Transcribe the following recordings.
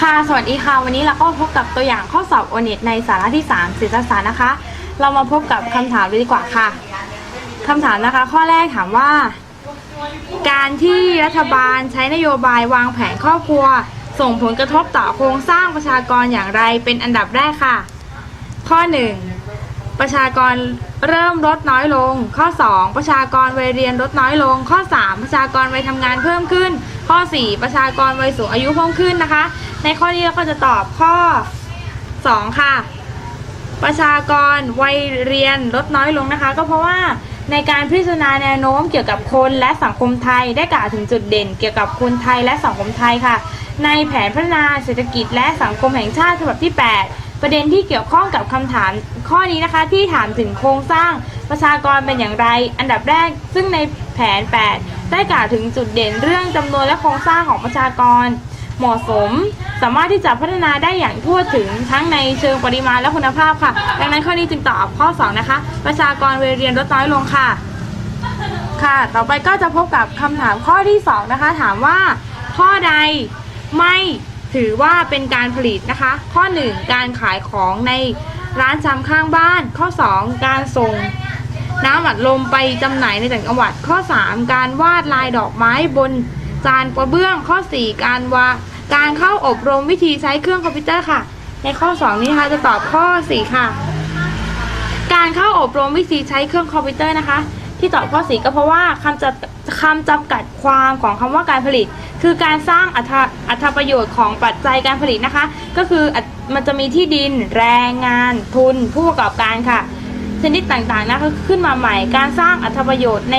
ค่ะ สวัสดีค่ะ วันนี้เราก็พบกับตัวอย่างข้อสอบโอเน็ตในสาระที่3ศิลปศาสตร์นะคะ เรามาพบกับคำถามเลยดีกว่าค่ะคำถามนะคะ ข้อแรกถามว่า การที่รัฐบาลใช้นโยบายวางแผนครอบครัว ส่งผลกระทบต่อโครงสร้างประชากรอย่างไรเป็นอันดับแรกค่ะ ข้อ 1 ประชากรเริ่มลดน้อยลง ข้อ 2 ประชากรวัยเรียนลดน้อยลง ข้อ 3 ประชากรวัยทำงานเพิ่มขึ้น ข้อ 4 ประชากรวัยสูงอายุเพิ่มขึ้นนะคะ ในข้อนี้เราก็จะตอบข้อ 2 ค่ะ ประชากรวัยเรียนลดน้อยลงนะคะ ก็เพราะว่าในการพิจารณาแนวโน้มเกี่ยวกับคนและสังคมไทยได้กล่าวถึงจุดเด่น เกี่ยวกับคนไทยและสังคมไทยค่ะ ในแผนพัฒนาเศรษฐกิจและสังคมแห่งชาติฉบับที่ 8 ประเด็นที่เกี่ยวข้องกับคำถามข้อนี้นะคะ ที่ถามถึงโครงสร้างประชากรเป็นอย่างไร อันดับแรกซึ่งในแผน 8 ได้กล่าวถึงจุดเด่นเรื่องจำนวนและโครงสร้างของประชากร เหมาะสม สามารถที่จะพัฒนาได้อย่างทั่วถึงทั้งในเชิงปริมาณและคุณภาพค่ะ ดังนั้นข้อนี้จึงตอบข้อ 2 นะคะ ประชากรวัยเรียนลดน้อยลงค่ะ ค่ะ ต่อไปก็จะพบกับคำถามข้อที่ 2 นะคะ ถามว่าข้อใดไม่ถือว่าเป็นการผลิตนะคะ ข้อ 1 การขายของในร้านชำข้างบ้าน ข้อ 2 การส่ง น้ำอัดลมไปจำหน่ายในต่างจังหวัด ข้อ 3 การวาดลายดอกไม้บนจานกระเบื้องข้อ 4 การวาการเข้าอบรมวิธีใช้เครื่องคอมพิวเตอร์ค่ะ ในข้อ 2 นี้นะคะจะตอบข้อ 4 ค่ะ การเข้าอบรมวิธีใช้เครื่องคอมพิวเตอร์นะคะ ที่ตอบข้อ 4 ก็เพราะว่าคำจำคำจำกัดความของคำว่าการผลิต คือการสร้างอัตอัตประโยชน์ของปัจจัยการผลิตนะคะ ก็คือมันจะมีที่ดิน แรงงาน ทุน ผู้ประกอบการค่ะ ชนิดต่างๆนะคะขึ้นมาใหม่การสร้างอัตประโยชน์ใน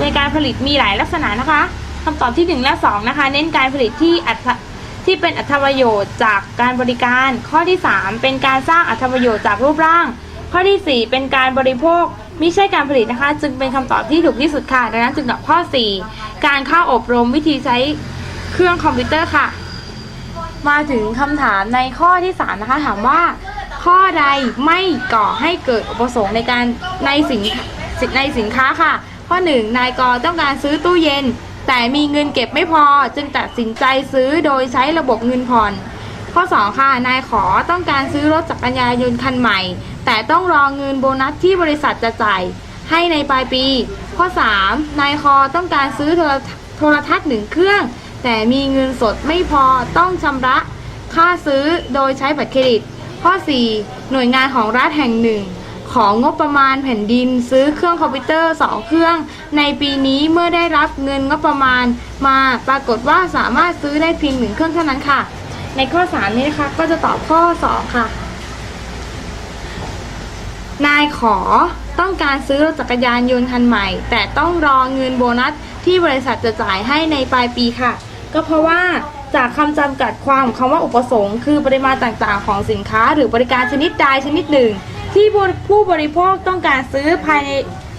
ในการผลิตมีหลายลักษณะนะคะคำตอบที่ 1 และ 2 นะคะ เน้นการผลิตที่อัตที่เป็นอัตประโยชน์จากการบริการ ข้อที่ 3 เป็นการสร้างอัตประโยชน์จากรูปร่าง ข้อทีสี่4 เป็นการบริโภคไม่ใช่การผลิตนะคะ จึงเป็นคำตอบที่ถูกที่สุดค่ะดังนั้นจึงตอบข้อ 4 การเข้าอบรมวิธีใช้เครื่องคอมพิวเตอร์ค่ะ มาถึงคำถามในข้อที่ 3 นะคะถามว่า ข้อใดไม่ก่อให้เกิดอุปสงค์ในการในสินในสินค้าค่ะ ข้อ 1 นายกต้องการซื้อตู้เย็น แต่มีเงินเก็บไม่พอจึงตัดสินใจซื้อโดยใช้ระบบเงินผ่อน ข้อ 2 ค่ะ นายขอต้องการซื้อรถจักรยานยนต์คันใหม่ แต่ต้องรอเงินโบนัสที่บริษัทจะจ่ายให้ในปลายปี ข้อ 3 นายคอต้องการซื้อโทรโทรทัศน์หนึ่งเครื่อง แต่มีเงินสดไม่พอต้องชำระค่าซื้อโดยใช้บัตรเครดิต ข้อ 4 หน่วยงานของรัฐแห่งหนึ่ง ของงบประมาณแผ่นดินซื้อเครื่องคอมพิวเตอร์ 2 เครื่อง ในปีนี้เมื่อได้รับเงินงบประมาณมาปรากฏว่าสามารถซื้อได้เพียงหนึ่งเครื่องเท่านั้นค่ะ ในข้อ 3 นี้นะคะก็จะตอบข้อ 2 ค่ะ นายขอต้องการซื้อรถจักรยานยนต์คันใหม่ แต่ต้องรอเงินโบนัสที่บริษัทจะจ่ายให้ในปลายปีค่ะ ก็เพราะว่า จากคำจำกัดความของคำว่าอุปสงค์ คือปริมาณต่างๆ ของสินค้า หรือบริการชนิดใดชนิดหนึ่ง ที่ผู้บริโภคต้องการซื้อภายใน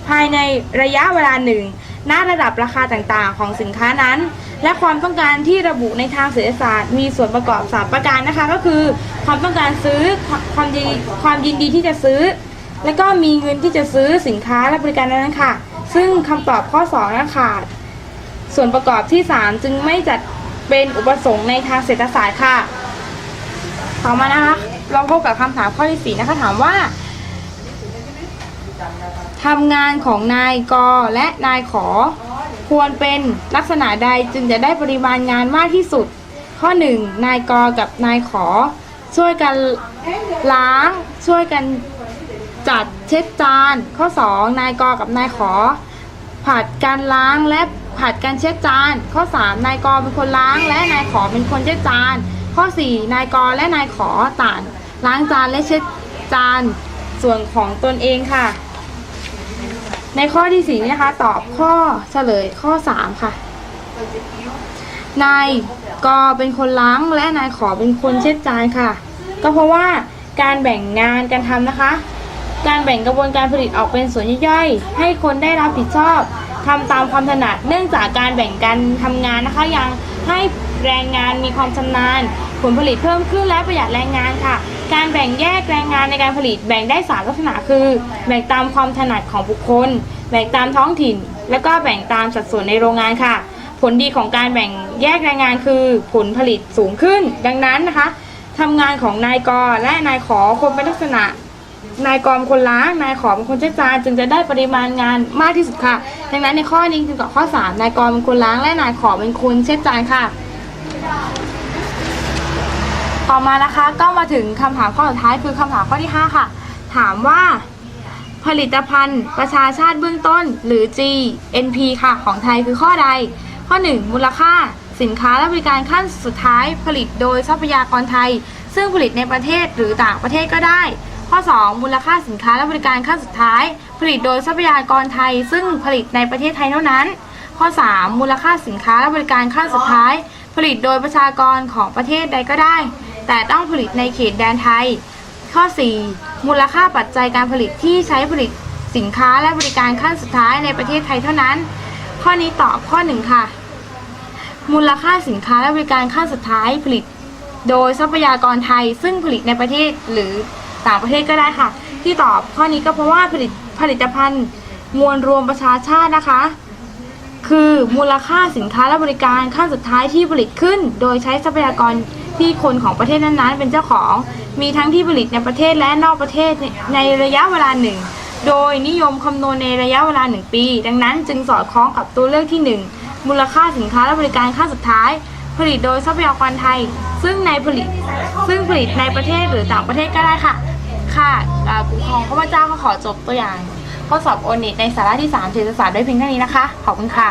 ภายในระยะเวลาหนึ่งณระดับราคาต่างๆ ของสินค้านั้น และความต้องการที่ระบุในทางเศรษฐศาสตร์ มีส่วนประกอบ 3 ประการนะคะ ก็คือความต้องการซื้อความความยินความยินดีที่จะซื้อ แล้วก็มีเงินที่จะซื้อสินค้าและบริการนั้นค่ะ ซึ่งคำตอบข้อ2นั้นขาดส่วนประกอบที่ 3 จึงไม่จัด เป็นอุปสงค์ในทางเศรษฐศาสตร์ค่ะ ต่อมานะคะเราพบกับคำถามข้อที่4นะคะถามว่าทำงานของนายกและนายขอ ควรเป็นลักษณะใดจึงจะได้ปริมาณงานมากที่สุด ข้อ 1 นายกกับนายขอ ช่วยกันล้าง ช่วยกันจัดเช็ดจาน ข้อ 2 นายกกับนายขอ ผัดการล้างและผัดการเช็ดจาน ข้อ 3 นายกเป็นคนล้าง และนายขอเป็นคนเช็ดจาน ข้อ 4 นายกและนายขอต่างล้างจานและเช็ดจานส่วนของตนเองค่ะ ในข้อที่4นี่นะคะ ตอบข้อเฉลยข้อ3ค่ะ นายกเป็นคนล้างและนายขอเป็นคนเช็ดจานค่ะ ก็เพราะว่าการแบ่งงานการทำนะคะ การแบ่งกระบวนการผลิตออกเป็นส่วนย่อยๆ ให้คนได้รับผิดชอบทำตามความถนัด เนื่องจากการแบ่งการทำงานนะคะยังให้แรงงานมีความชำนาญ ผลผลิตเพิ่มขึ้นและประหยัดแรงงานค่ะ การแบ่งแยกแรงงานในการผลิตแบ่งได้สามลักษณะคือ แบ่งตามความถนัดของบุคคล แบ่งตามท้องถิ่น แล้วก็แบ่งตามสัดส่วนในโรงงานค่ะ ผลดีของการแบ่งแยกแรงงานคือ ผลผลิตสูงขึ้น ดังนั้นนะคะทำงานของนายกและนายขอควรเป็นลักษณะ นายกรเป็นคนล้าง นายขอเป็นคนเช็ดจานจึงจะได้ปริมาณงานมากที่สุดค่ะ ดังนั้นในข้อนี้คือกับข้อ 3 นายกรเป็นคนล้าง และนายขอเป็นคนเช็ดจานค่ะ ต่อมานะคะก็มาถึงคำถามข้อสุดท้ายคือคำถามข้อที่ 5 ค่ะ ถามว่าผลิตภัณฑ์ประชาชาติเบื้องต้น หรือ GNP ค่ะ ของไทยคือข้อใด ข้อ 1 มูลค่า สินค้าและบริการขั้นสุดท้ายผลิตโดยทรัพยากรไทย ซึ่งผลิตในประเทศหรือต่างประเทศก็ได้ ข้อ 2 มูลค่าสินค้าและบริการขั้นสุดท้าย ผลิตโดยทรัพยากรไทย ซึ่งผลิตในประเทศไทยเท่านั้น ข้อ 3 มูลค่าสินค้าและบริการขั้นสุดท้าย ผลิตโดยประชากรของประเทศใดก็ได้ แต่ต้องผลิตในเขตแดนไทย ข้อ 4 มูลค่าปัจจัยการผลิตที่ใช้ผลิตสินค้าและบริการขั้นสุดท้ายในประเทศไทยเท่านั้น ข้อนี้ตอบข้อ 1 ค่ะ มูลค่าสินค้าและบริการขั้นสุดท้ายผลิต โดยทรัพยากรไทยซึ่งผลิตในประเทศหรือ ต่างประเทศก็ได้ค่ะ ที่ตอบข้อนี้ก็เพราะว่าผลิตผลิตภัณฑ์มวลรวมประชาชาตินะคะ คือมูลค่าสินค้าและบริการขั้นสุดท้ายที่ผลิตขึ้น โดยใช้ทรัพยากรที่คนของประเทศนั้นๆ เป็นเจ้าของ มีทั้งที่ผลิตในประเทศและนอกประเทศในในระยะเวลาหนึ่ง โดยนิยมคำนวณในระยะเวลาหนึ่งปี ดังนั้นจึงสอดคล้องกับตัวเลือกที่หนึ่งมูลค่าสินค้าและบริการขั้นสุดท้าย ผลิตโดยทรัพยากรไทย ซึ่งในผลิตซึ่งผลิตในประเทศหรือต่างประเทศก็ได้ค่ะ ค่ะกลุ่มของข้าพเจ้าก็ขอจบตัวอย่างข้อสอบโอนิตในสาระที่3เศรษฐศาสตร์ได้เพียงเท่านี้นะคะ ขอบคุณค่ะ